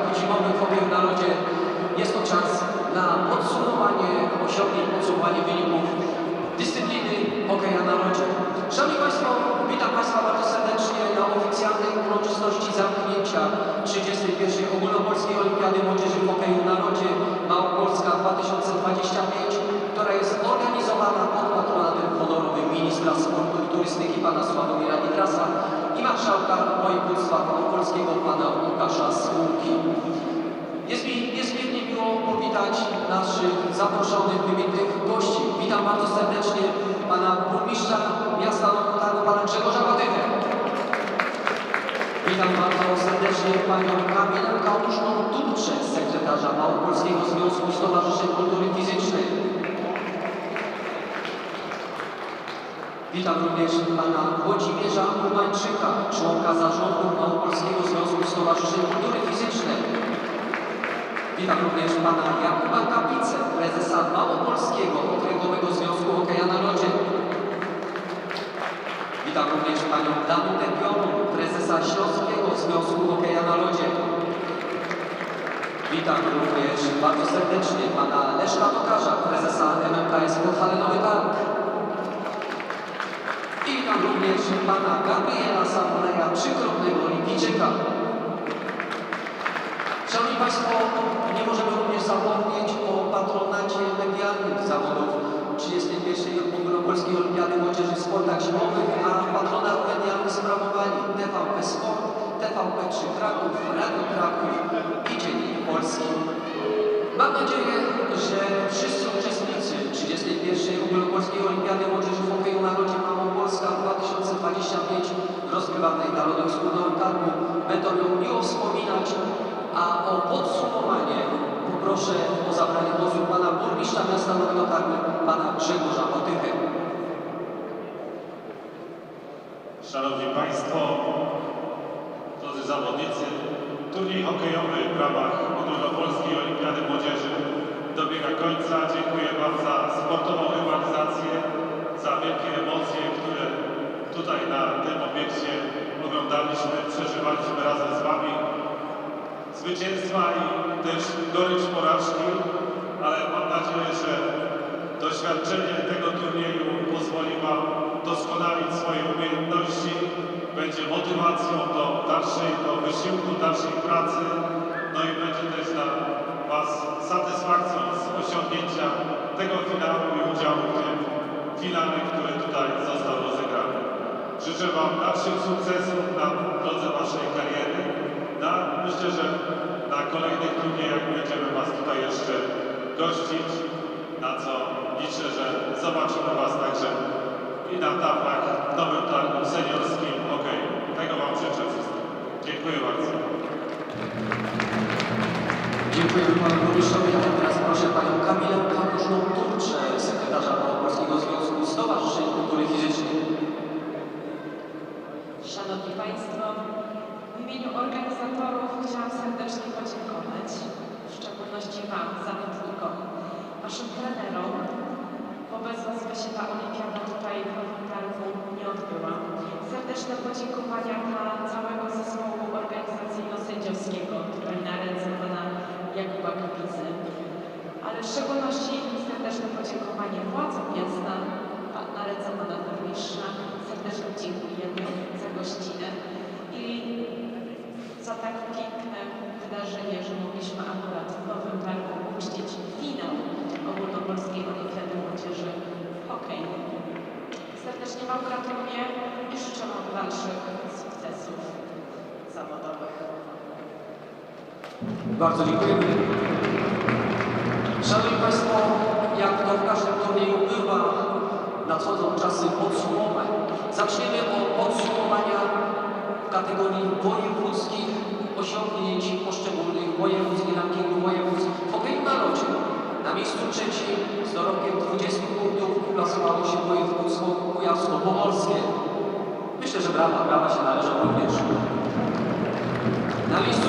w Hokeju w Narodzie jest to czas na podsumowanie osiągnięć, podsumowanie wyników dyscypliny hokeja na lodzie. Szanowni Państwo, witam Państwa bardzo serdecznie na oficjalnej uroczystości zamknięcia 31 Ogólnopolskiej Olimpiady Młodzieży w hokeju na lodzie Małopolska 2025, która jest organizowana pod patronatem honorowym ministra sportu i turystyki pana Sławomira Nitrasa i marszałka województwa małopolskiego pana Łukasza Słupki. Jest mi niezmiernie miło powitać naszych zaproszonych, wybitnych gości. Witam bardzo serdecznie pana burmistrza miasta Nowotnego, pana Grzegorza Batychę. Witam bardzo serdecznie panią Kamilę Kałużną-Turcze, sekretarza Małopolskiego Związku Stowarzyszeń Kultury Fizycznej. Witam również pana Włodzimierza Kubańczyka, członka zarządu Małopolskiego Związku Stowarzyszeń Kultury Fizycznej. Witam również pana Jakuba Kapicę, prezesa Małopolskiego Okręgowego Związku Hokeja na Lodzie. Witam również panią Danutę Pionu, prezesa Śląskiego Związku Hokeja na Lodzie. Witam również bardzo serdecznie pana Leszka Tokarza, prezesa MMKS Podhalenowy Targ. Witam również pana Gabriela Samoleja, trzykrotnego olimpijczyka. Szanowni Państwo, nie możemy również zapomnieć o patronacie medialnym zawodów 31. Ogólnopolskiej Olimpiady Młodzieży w sportach zimowych, a patronat medialny sprawowali TVP Sport, TVP3 Kraków, Radio Kraków i Dziennik Polski. Mam nadzieję, że wszyscy uczestnicy 31. Ogólnopolskiej Olimpiady Młodzieży w hokeju na lodzie Małopolska 2025 rozgrywanej na lodowisku Nowym Targu będą ją miło wspominać, a o podsumowanie poproszę o zabranie głosu pana burmistrza miasta Nowego Targu, pana Grzegorza Batychę. Szanowni Państwo, drodzy zawodnicy, turniej hokejowy w ramach Ogólnopolskiej Olimpiady Młodzieży dobiega końca. Dziękuję Wam za sportową rywalizację, za wielkie emocje, które tutaj na tym obiekcie oglądaliśmy, przeżywaliśmy razem z Wami. Zwycięstwa i też gorycz porażki, ale mam nadzieję, że doświadczenie tego turnieju pozwoli Wam doskonalić swoje umiejętności, będzie motywacją do dalszego wysiłku, dalszej pracy, no i będzie też dla Was satysfakcją z osiągnięcia tego finału i udziału w tym finale, który tutaj został rozegrany. Życzę Wam dalszych sukcesów na drodze Waszej kariery. Na, myślę, że na kolejnych turniejach będziemy Was tutaj jeszcze gościć, na co liczę, że zobaczymy Was także i na taflach w Nowym Targu seniorskim hokeju. Tego Wam życzę wszystkim. Dziękuję bardzo. Dziękuję panu burmistrzowi, a teraz proszę panią Kamilę Kałużną-Turcze, sekretarza Stowarzyszeń Kultury Fizycznej. Szanowni Państwo, w imieniu organizatorów chciałam serdecznie podziękować, w szczególności Wam, zawodnikom, Waszym trenerom, bo bez Was by się ta olimpiada tutaj w Nowym nie odbyła. Serdeczne podziękowania dla całego zespołu organizacyjno-sędziowskiego, tutaj na ręce Pana Jakuba Kapicy, ale w szczególności serdeczne podziękowanie władzom miasta, na ręce Pana Burmistrza. Serdecznie dziękujemy za gościnę i za tak piękne wydarzenie, że mogliśmy akurat w Nowym Targu uczcić finał Ogólnopolskiej Olimpiady Młodzieży w hokeju. Serdecznie Wam gratuluję i życzę Wam dalszych sukcesów zawodowych. Bardzo dziękujemy. Szanowni Państwo, jak w każdym turnieju bywa, nadchodzą czasy podsumowań. Zaczniemy od podsumowania w kategorii wojewódzkich osiągnięć poszczególnych województw i rankingu województw w na lodzie. Na miejscu trzecim z dorobkiem 20 punktów uplasowało się województwo kujawsko-pomorskie. Myślę, że brawa, brawa się należą również. Na miejscu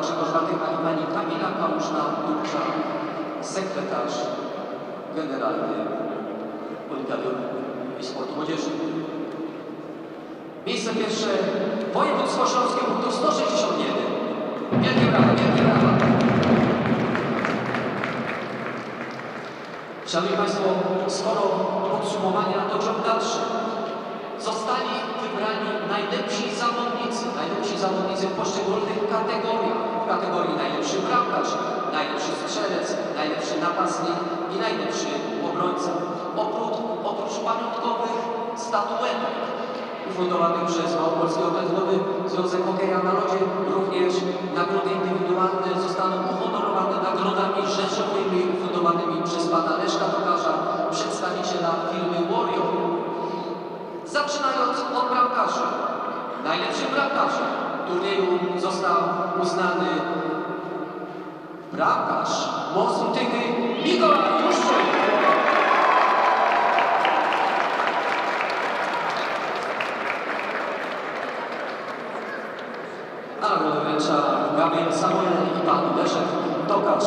Nowego Targu, pan Grzegorz Watyka i pani Kamila Kałużna-Dubcza, sekretarz generalny Olimpiady i Sportu Młodzieży. Miejsce pierwsze województwo śląskie punktów 161. Wielkie brawa, wielkie brawa. Szanowni Państwo, skoro podsumowania to ciąg dalszy. Zostali wybrani najlepsi zawodnicy, najlepsi zawodnicy w poszczególnych kategoriach. Kategorii najlepszy bramkarz, najlepszy strzelec, najlepszy napastnik i najlepszy obrońca. Oprócz, oprócz pamiątkowych statuetek ufundowanych przez Małopolski Okręgowy Związek Hokeja na Lodzie, również nagrody indywidualne zostaną uhonorowane nagrodami rzeczowymi ufundowanymi przez pana Leszka Tokarza, przedstawiciela firmy Warrior. Zaczynając od bramkarzy. Najlepszym bramkarzem turnieju został uznany bramkarz Mostu Tychy Mikołaj Juszczyk. A wręcza Gabriel Samuel i pan Leszek Tokarz.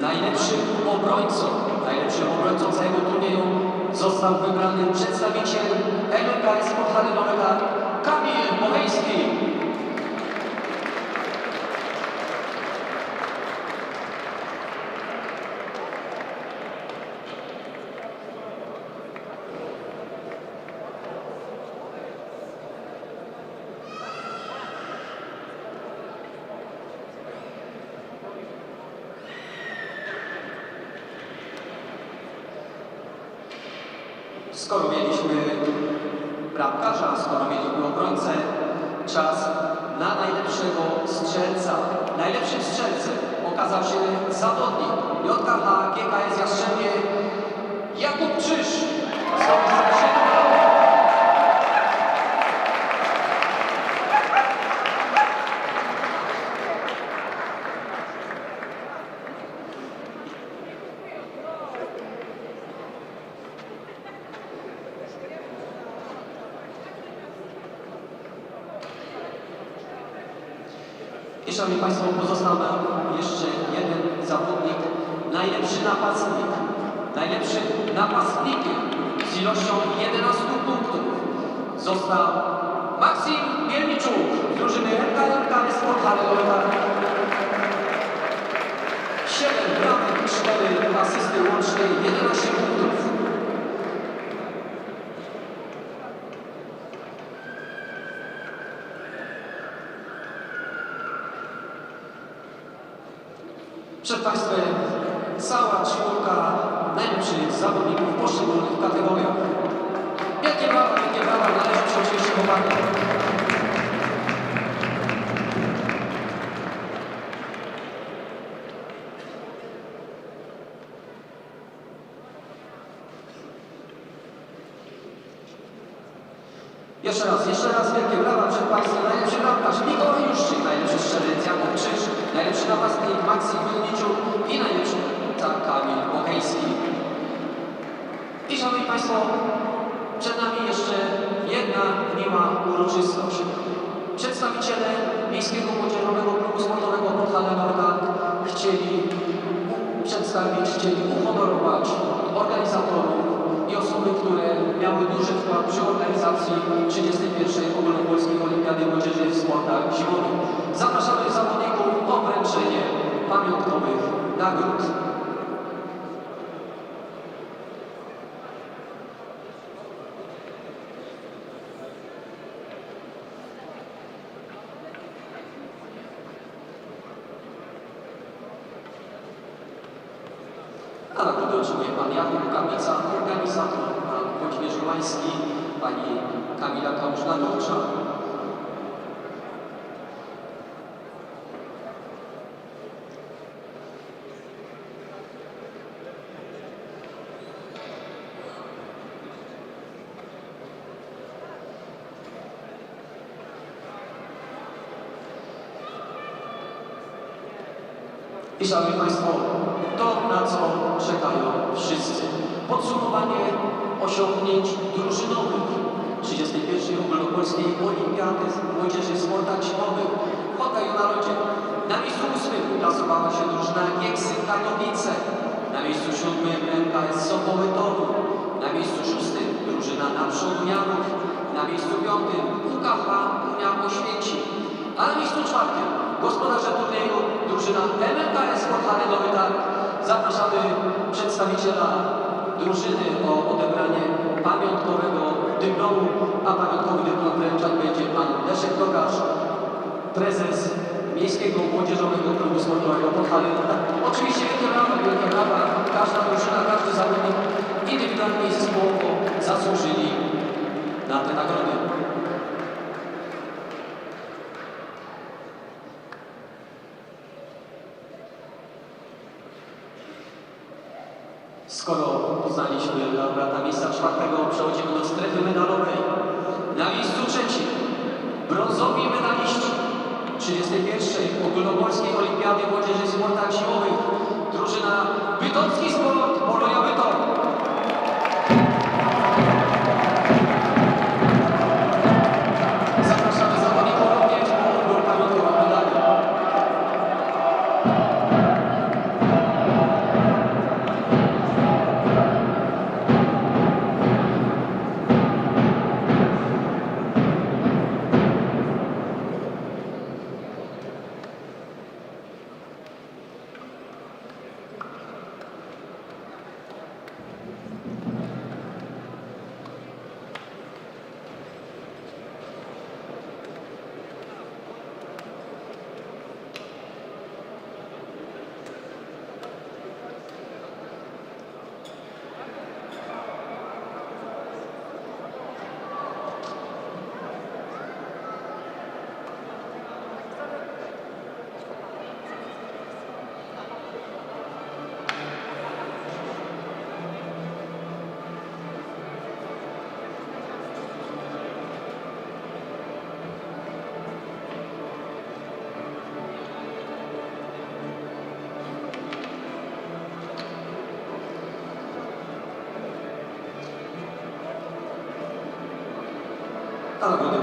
Najlepszym obrońcą, najlepszym obrońcą całego turnieju został wybrany przedstawiciel LKS Podhady Nowy Targ, Kamil Mochejski. Skoro mieliśmy bramkarza, skoro mieliśmy obrońcę, czas na najlepszego strzelca. Najlepszym strzelcem okazał się zawodnik JKH GKS Jastrzębie Jakub Czyż. Zdobywca siedmiu bramek. I szanowni Państwo, pozostał nam jeszcze jeden zawodnik, najlepszy napastnik. Najlepszym napastnikiem z ilością 11 punktów został Maksim Mielniczuk z drużyny MKM Sport Halelowa. 7 bramek, 4 asysty łącznie, 11 punktów. Przed Państwem cała czwórka najlepszych zawodników w poszczególnych kategoriach. Wielkie brawa, wielkie brawa należą się oczywiście chłopakom. Jeszcze raz, jeszcze raz wielkie brawa przed Państwem. Najlepszy bramkarz Mikołaj Juszczyk, najlepszy strzelec Jakub Krzyż, najlepszy napastnik Maksim Wilniczuk i najlepszy Kamil Bochejski. I Szanowni Państwo, przed nami jeszcze jedna miła uroczystość. Przedstawiciele Miejskiego Młodzieżowego Klubu Sportowego Podhale Norda chcieli przedstawić, chcieli uhonorować organizatorów i osoby, które miały duży wkład przy organizacji 31. Ogólnopolskiej Olimpiady Młodzieży w sportach zimowych. Zapraszamy zawodników o wręczenie pamiątkowych nagród. A nagrodę otrzymuje pan Jakub Kamica, organizator, pan Włodzimierz Romański, pani Kamila Kałużna-Dorcza. I szanowni Państwo, to na co czekają wszyscy. Podsumowanie osiągnięć drużynowych 31. Ogólnopolskiej Olimpiady Młodzieży w Sportach Zimowych w hokeju na lodzie. Na miejscu ósmym plasowała się drużyna Gieksy Katowice. Na miejscu siódmym MKS Sokoły Toru. Na miejscu szóstym drużyna Naprzód Janów. Na miejscu piątym UKH Unia Oświęcim. A na miejscu czwartym gospodarze turnieju drużyna MKS Sportany Nowy Targ. Zapraszamy przedstawiciela drużyny o odebranie pamiątkowego dyplomu, a pamiątkowy dyplom wręczać będzie pan Leszek Tokarz, prezes Miejskiego Młodzieżowego Klubu Sportowego Podhale. Oczywiście wielkie brawa, wielkie brawa. Każda drużyna, każdy zawodnik indywidualnie i zespołowo zasłużyli na te nagrody. Skoro poznaliśmy laureata miejsca czwartego, przechodzimy do strefy medalowej. Na miejscu trzecim brązowi medaliści 31. Ogólnopolskiej Olimpiady Młodzieży Sportach Siłowych. Drużyna Bytomski Sport Polonia Bytom.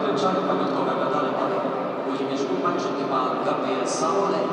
Wręczają pamiątkowe medale pan Włodzimierz Kurmańczyk i pan Gabriel Saolej.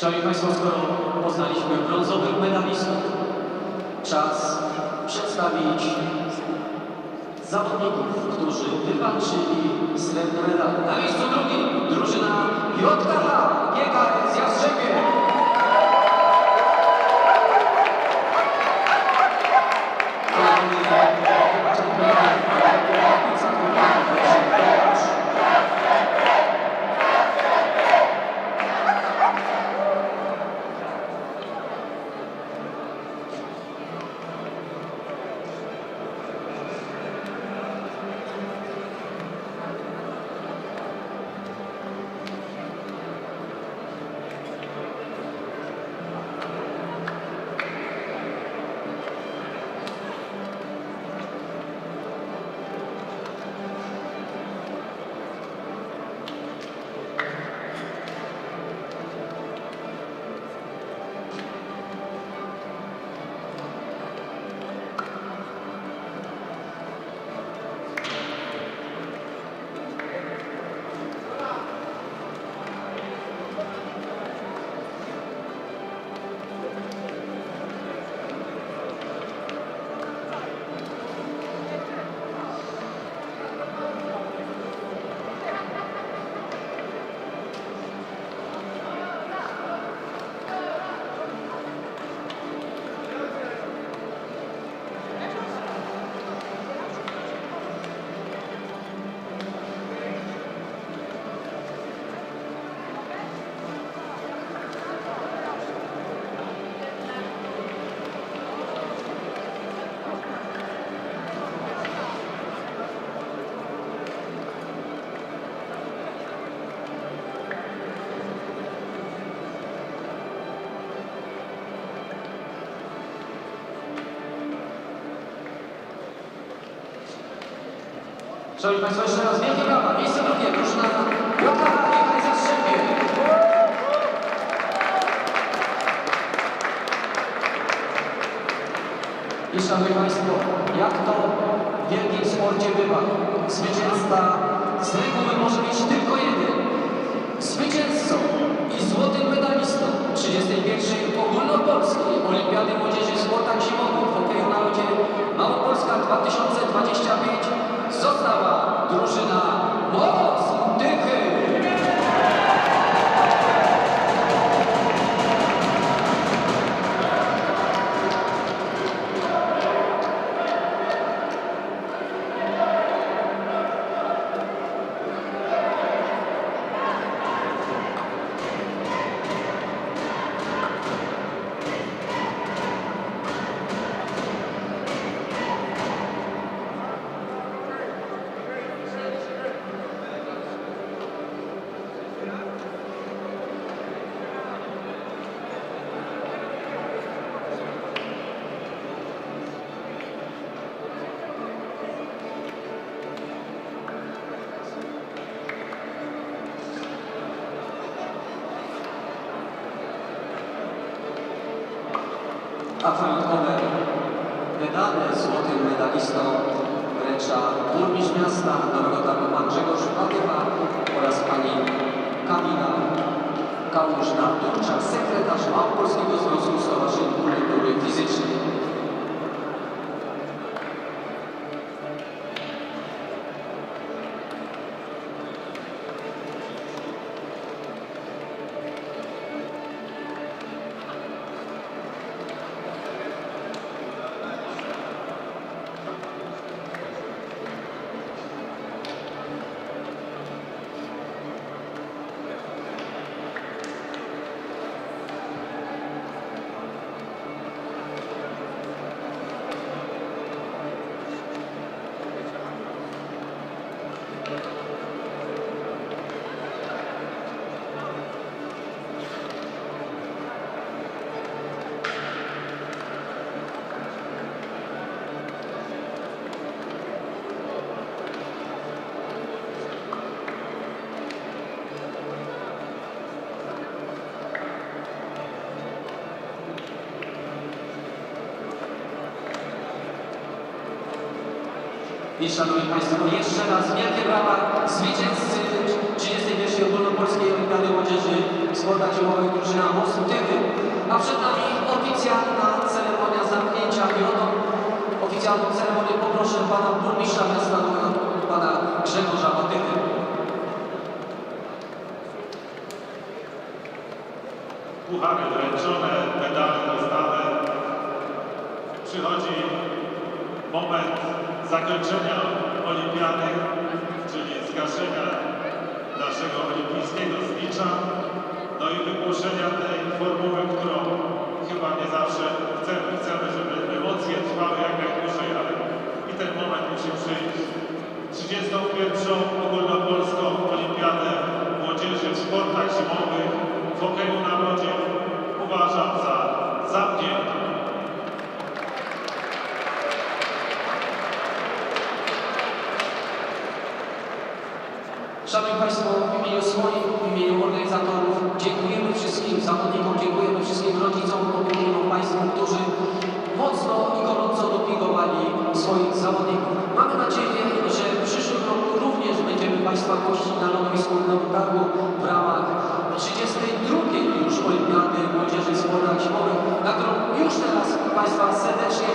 Szanowni Państwo, skoro poznaliśmy brązowych medalistów, czas przedstawić zawodników, którzy wywalczyli srebrny medal. Na miejscu drugim drużyna JKH GKS Jastrzębie. Szanowni Państwo, jeszcze raz wielkie brawa. Miejsce drugie, drużyna Łopara i Jastrzębie. I Szanowni Państwo, jak to w wielkim sporcie bywa, zwycięzca z reguły może być tylko jeden. Zwycięzcą i złotym medalistą 31. ogólnopolskiej Olimpiady Młodzieży w sportach zimowych w hokeju na lodzie Małopolska 2025 a pamiątkowe medale złotym medalistom wręcza burmistrz miasta Targu pan Grzegorz Patywa oraz pani Kamila Kałużna-Turczak, sekretarz Małopolskiego Związku Stowarzyszeń Kultury Fizycznej. I szanowni Państwo, jeszcze raz wielkie brawa zwycięzcy 31. Ogólnopolskiej Olimpiady Młodzieży sportach zimowych drużyna Mostu Tywy. A przed nami oficjalna ceremonia zamknięcia tą oficjalną ceremonię poproszę Pana Burmistrza Miasta Pana Grzegorza Batywy. Puchary wręczone, medale rozdane. Przychodzi moment zakończenia olimpiady, czyli zgaszenia naszego olimpijskiego znicza, no i wygłoszenia tej formuły, którą chyba nie zawsze chcemy. Chcemy, żeby emocje trwały jak najdłużej, ale i ten moment musi przyjść. 31. ogólnopolską olimpiadę młodzieży w sportach zimowych, w hokeju na lodzie uważam za zamkniętą. Szanowni Państwo, w imieniu swoim, w imieniu organizatorów dziękujemy wszystkim zawodnikom, dziękujemy wszystkim rodzicom, opiekunom Państwu, którzy mocno i gorąco dopingowali swoich zawodników. Mamy nadzieję, że w przyszłym roku również będziemy Państwa gościć na lodowisku Nowym Targu w ramach 32. już Olimpiady Młodzieży w sportach na którą już teraz Państwa serdecznie